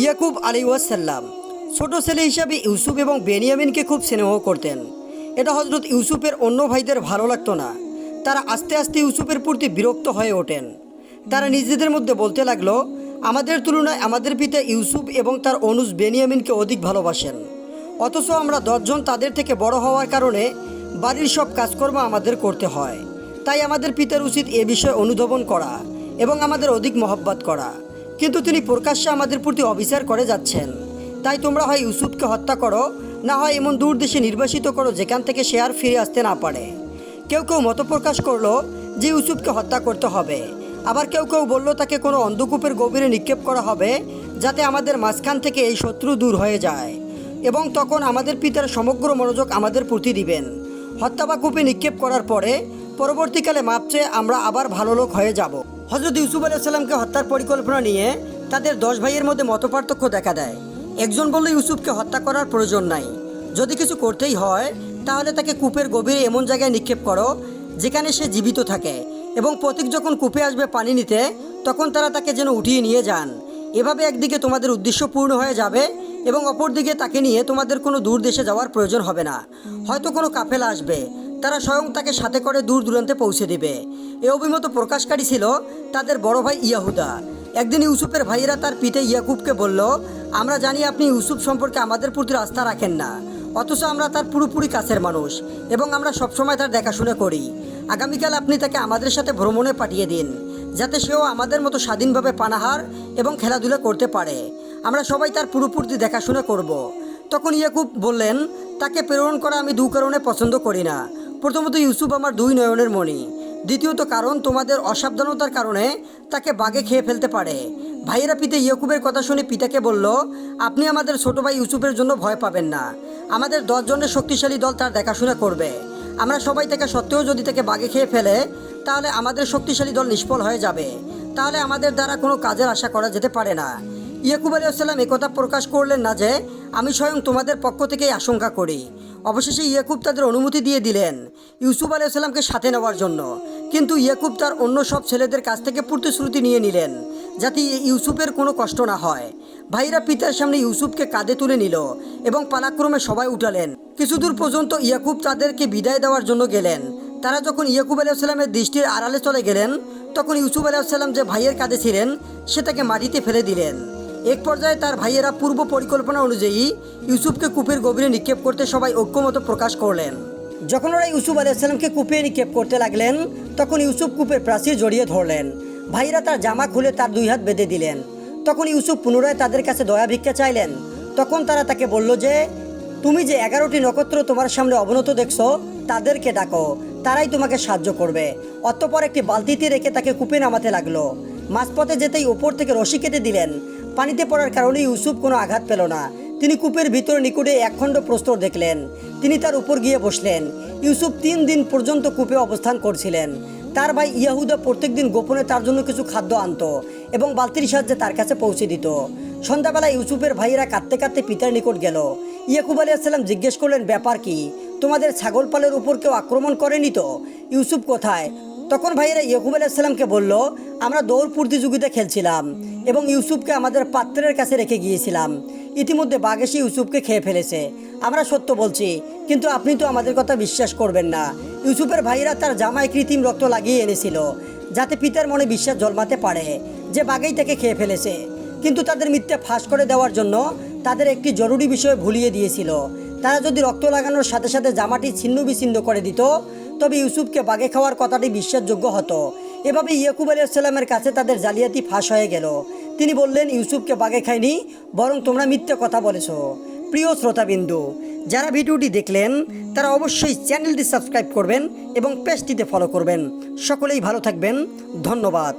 ইয়াকুব আলী ওয়াসাল্লাম। ছোট ছেলে হিসাবে ইউসুফ এবং বেনিয়ামিনকে খুব স্নেহ করতেন। এটা হজরত ইউসুফের অন্য ভাইদের ভালো লাগতো না। তারা আস্তে আস্তে ইউসুফের প্রতি বিরক্ত হয়ে ওঠেন। তারা নিজেদের মধ্যে বলতে লাগল, আমাদের তুলনায় আমাদের পিতা ইউসুফ এবং তার অনুজ বেনিয়ামিনকে অধিক ভালোবাসেন। অথচ আমরা দশজন তাদের থেকে বড় হওয়ার কারণে বাড়ির সব কাজকর্ম আমাদের করতে হয়। তাই আমাদের পিতার উচিত এ বিষয়ে অনুধাবন করা এবং আমাদের অধিক মহব্বত করা। কিন্তু তিনি প্রকাশ্যে আমাদের প্রতি অবিচার করে যাচ্ছেন। তাই তোমরা হয় ইউসুফকে হত্যা করো, না হয় এমন দূর দেশে নির্বাসিত করো যেখান থেকে সে আর ফিরে আসতে না পারে। কেউ কেউ মত প্রকাশ করল যে ইউসুফকে হত্যা করতে হবে। আবার কেউ কেউ বলল তাকে কোনো অন্ধকূপের গভীরে নিক্ষেপ করা হবে যাতে আমাদের মাঝখান থেকে এই শত্রু দূর হয়ে যায়। এবং তখন আমাদের পিতার সমগ্র মনোযোগ আমাদের প্রতি দিবেন। হত্যা বা কূপে নিক্ষেপ করার পরে পরবর্তীকালে মাপ চেয়ে আমরা আবার ভালো লোক হয়ে যাব। হজরত ইউসুফ আলাইসাল্লামকে হত্যার পরিকল্পনা নিয়ে তাদের দশ ভাইয়ের মধ্যে মতপার্থক্য দেখা দেয়। একজন বলল, ইউসুফকে হত্যা করার প্রয়োজন নাই। যদি কিছু করতেই হয়, তাহলে তাকে কূপের গভীরে এমন জায়গায় নিক্ষেপ করো, যেখানে সে জীবিত থাকে। এবং প্রতীক যখন কূপে আসবে পানি নিতে, তখন তারা তাকে যেন উঠিয়ে নিয়ে যান। এভাবে একদিকে তোমাদের উদ্দেশ্য পূর্ণ হয়ে যাবে এবং অপরদিকে তাকে নিয়ে তোমাদের কোনো দূর দেশে যাওয়ার প্রয়োজন হবে না। হয়তো কোনো কাফেলা আসবে। তারা স্বয়ং তাকে সাথে করে দূর দূরান্তে পৌঁছে দেবে। এ অভিমত প্রকাশকারী ছিল তাদের বড় ভাই ইয়াহুদা। একদিন ইউসুফের ভাইয়েরা তার পিতা ইয়াকুবকে বলল, আমরা জানি আপনি ইউসুফ সম্পর্কে আমাদের প্রতি আস্থা রাখেন না। অথচ আমরা তার পুরোপুরি কাছের মানুষ এবং আমরা সবসময় তার দেখাশোনা করি। আগামীকাল আপনি তাকে আমাদের সাথে ভ্রমণে পাঠিয়ে দিন, যাতে সেও আমাদের মতো স্বাধীনভাবে পানাহার এবং খেলাধুলা করতে পারে। আমরা সবাই তার পুরোপুরি দেখাশোনা করব। তখন ইয়াকুব বললেন তাকে প্রেরণ করা আমি দু কারণে পছন্দ করি না। প্রথমত, ইউসুফ আমার দুই নয়নের মণি। দ্বিতীয়ত, কারণ তোমাদের অসাবধানতার কারণে তাকে বাগে খেয়ে ফেলতে পারে। ভাইয়েরা পিতা ইয়াকুবের কথা শুনে পিতাকে বলল, আপনি আমাদের ছোট ভাই ইউসুফের জন্য ভয় পাবেন না। আমাদের দশজনের শক্তিশালী দল তার দেখাশোনা করবে। আমরা সবাই থেকে সত্ত্বেও যদি তাকে বাগে খেয়ে ফেলে, তাহলে আমাদের শক্তিশালী দল নিষ্ফল হয়ে যাবে। তাহলে আমাদের দ্বারা কোনো কাজের আশা করা যেতে পারে না। ইয়াকুব আলী আসসালাম একথা প্রকাশ করলেন না যে, আমি স্বয়ং তোমাদের পক্ষ থেকেই আশঙ্কা করি। অবশেষে ইয়াকুব তাদের অনুমতি দিয়ে দিলেন ইউসুফ আলী আসসালামকে সাথে নেওয়ার জন্য। কিন্তু ইয়াকুব তার অন্য সব ছেলেদের কাছ থেকে প্রতিশ্রুতি নিয়ে নিলেন যাতে ইউসুফের কোনো কষ্ট না হয়। ভাইরা পিতার সামনে ইউসুফকে কাঁধে তুলে নিল এবং পালাক্রমে সবাই উঠালেন। কিছুদূর পর্যন্ত ইয়াকুব তাদেরকে বিদায় দেওয়ার জন্য গেলেন। তারা যখন ইয়াকুব আলাইসাল্লামের দৃষ্টির আড়ালে চলে গেলেন, তখন ইউসুফ আলাইসাল্লাম যে ভাইয়ের কাঁধে ছিলেন, সে তাকে মাটিতে ফেলে দিলেন। এক পর্যায়ে তার ভাইয়েরা পূর্ব পরিকল্পনা অনুযায়ী ইউসুফকে কূপের গভীরে নিক্ষেপ করতে সবাই ঐক্যমত প্রকাশ করলেন। যখন ওরা ইউসুফ আলাইসাল্লামকে কূপে নিক্ষেপ করতে লাগলেন, তখন ইউসুফ কূপের প্রাচীর জড়িয়ে ধরলেন। ভাইরা তার জামা খুলে তার দুই হাত বেঁধে দিলেন। তখন ইউসুফ পুনরায় তাদের কাছে দয়া ভিক্ষা চাইলেন। তখন তারা তাকে বলল যে, তুমি যে এগারোটি নক্ষত্র তোমার সামনে অবনত দেখছ, তাদেরকে ডাকো। তারাই তোমাকে সাহায্য করবে। অতঃপর একটি বালতিতে রেখে তাকে কূপে নামাতে লাগল। মাঝপথে যেতেই ওপর থেকে রশি কেটে দিলেন। পানিতে পড়ার কারণে ইউসুফ কোনো আঘাত পেল না। তিনি কূপের ভিতর নিকটে একখণ্ড প্রস্তর দেখলেন। তিনি তার উপর গিয়ে বসলেন। ইউসুফ তিন দিন পর্যন্ত কূপে অবস্থান করছিলেন। তার ভাই ইয়াহুদা প্রত্যেকদিন গোপনে তার জন্য কিছু খাদ্য আনতো এবং বালতির সাহায্যে তার কাছে পৌঁছে দিত। সন্ধ্যাবেলা ইউসুফের ভাইয়েরা কাঁদতে কাঁদতে পিতার নিকট গেল। ইয়াকুব আলী আসসালাম জিজ্ঞেস করলেন, ব্যাপার কি? তোমাদের ছাগল পালের উপর কেউ আক্রমণ করেনি তো? ইউসুফ কোথায়? তখন ভাইয়েরা ইয়াকুব আলী আসসালামকে বলল, আমরা দৌড় প্রতিযোগিতা খেলছিলাম এবং ইউসুফকে আমাদের পাত্রের কাছে রেখে গিয়েছিলাম। ইতিমধ্যে বাঘ এসে ইউসুফকে খেয়ে ফেলেছে। আমরা সত্য বলছি, কিন্তু আপনি তো আমাদের কথা বিশ্বাস করবেন না। ইউসুফের ভাইয়েরা তার জামায় কৃত্রিম রক্ত লাগিয়ে এনেছিল, যাতে পিতার মনে বিশ্বাস জন্মাতে পারে যে বাঘেই তাকে খেয়ে ফেলেছে। কিন্তু তাদের মিথ্যে ফাঁস করে দেওয়ার জন্য তাদের একটি জরুরি বিষয় ভুলিয়ে দিয়েছিল। তারা যদি রক্ত লাগানোর সাথে সাথে জামাটি ছিন্ন বিচ্ছিন্ন করে দিত তবে ইউসুফকে বাগে খাওয়ার কথাটি বিশ্বাসযোগ্য হতো। এভাবে ইয়াকুব আলাইসাল্লামের কাছে তাদের জালিয়াতি ফাঁস হয়ে গেল। তিনি বললেন, ইউসুফকে বাগে খায়নি বরং তোমরা মিথ্যে কথা বলেছ। প্রিয় শ্রোতাবিন্দু, যারা ভিডিওটি দেখলেন, তারা অবশ্যই চ্যানেলটি সাবস্ক্রাইব করবেন এবং পেজটিতে ফলো করবেন। সকলেই ভালো থাকবেন। ধন্যবাদ।